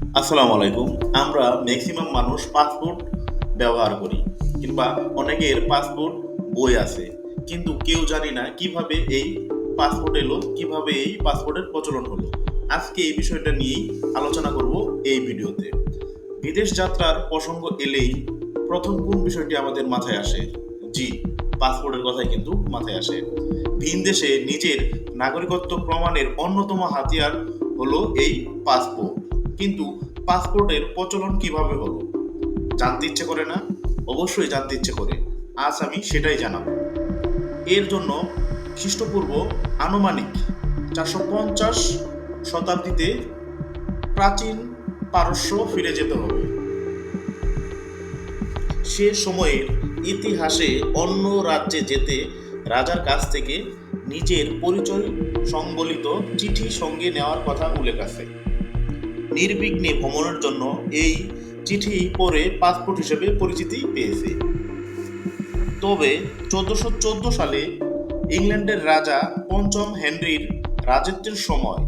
আসসালামু আলাইকুম। আমরা ম্যাক্সিমাম মানুষ পাসপোর্ট ব্যবহার করি, কিংবা অনেকের পাসপোর্ট বই আছে। কিন্তু কেউ জানি না কীভাবে এই পাসপোর্ট এলো, কীভাবে এই পাসপোর্টের প্রচলন হলো। আজকে এই বিষয়টা নিয়েই আলোচনা করব এই ভিডিওতে। বিদেশ যাত্রার প্রসঙ্গ এলেই প্রথম কোন বিষয়টি আমাদের মাথায় আসে? জি পাসপোর্টের কথাই কিন্তু মাথায় আসে। ভিন দেশে নিজের নাগরিকত্ব প্রমাণের অন্যতম হাতিয়ার হলো এই পাসপোর্ট কিন্তু পাসপোর্টের প্রচলন কীভাবে হলো? জানতে ইচ্ছে করে না? অবশ্যই জানতে ইচ্ছে করে। আজ আমি সেটাই জানাব। এর জন্য খ্রিস্টপূর্ব আনুমানিক চারশো পঞ্চাশ শতাব্দীতে প্রাচীন পারস্য ফিরে যেতে হবে। সে সময়ের ইতিহাসে অন্য রাজ্যে যেতে রাজার কাছ থেকে নিজের পরিচয় সংবলিত চিঠি সঙ্গে নেওয়ার কথা উল্লেখ আছে। নির্বিঘ্নে ভ্রমণের জন্য এই চিঠি পরে পাসপোর্ট হিসেবে পরিচিতি পেয়েছে। তবে চোদ্দশো চোদ্দ সালে ইংল্যান্ডের রাজা পঞ্চম হেনরির রাজত্বের সময়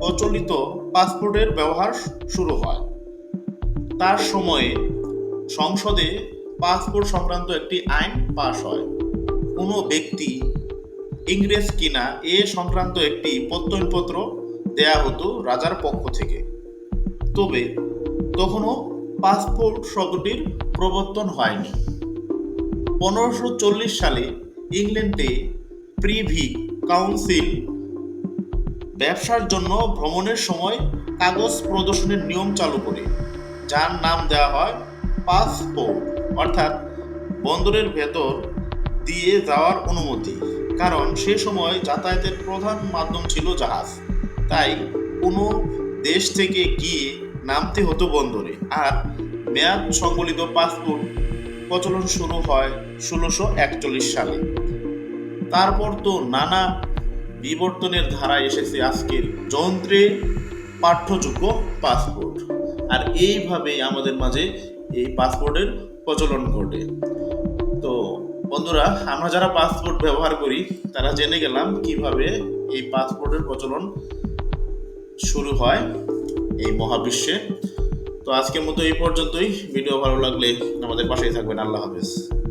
প্রচলিত পাসপোর্টের ব্যবহার শুরু হয়। তার সময়ে সংসদে পাসপোর্ট সংক্রান্ত একটি আইন পাশ হয়। কোনো ব্যক্তি ইংরেজ কিনা এ সংক্রান্ত একটি প্রত্যয়নপত্র দেয়া হতো রাজার পক্ষ থেকে। তবে তখনও পাসপোর্ট শব্দটির প্রবর্তন হয়নি। পনেরোশো চল্লিশ সালে ইংল্যান্ডে প্রিভি কাউন্সিল ব্যবসার জন্য ভ্রমণের সময় কাগজ প্রদর্শনের নিয়ম চালু করে, যার নাম দেওয়া হয় পাসপোর্ট, অর্থাৎ বন্দরের ভেতর দিয়ে যাওয়ার অনুমতি, কারণ সে সময় যাতায়াতের প্রধান মাধ্যম ছিল জাহাজ। তাই কোনো দেশ থেকে গিয়ে নামতে হতো বন্দরে। আর মেয়াদ সংবলিত পাসপোর্ট প্রচলন শুরু হয় ষোলোশো একচল্লিশ সালে। তারপর তো নানা বিবর্তনের ধারায় এসেছে আজকের যন্ত্রে পাঠ্যযোগ্য পাসপোর্ট। আর এইভাবেই আমাদের মাঝে এই পাসপোর্টের প্রচলন ঘটে। তো বন্ধুরা, আমরা যারা পাসপোর্ট ব্যবহার করি, তারা জেনে গেলাম কীভাবে এই পাসপোর্টের প্রচলন শুরু হয় এই মহাবিশ্বে। তো আজকের মতো এই পর্যন্তই। ভিডিও ভালো লাগলে আমাদের পাশেই থাকবেন। আল্লাহ হাফেজ।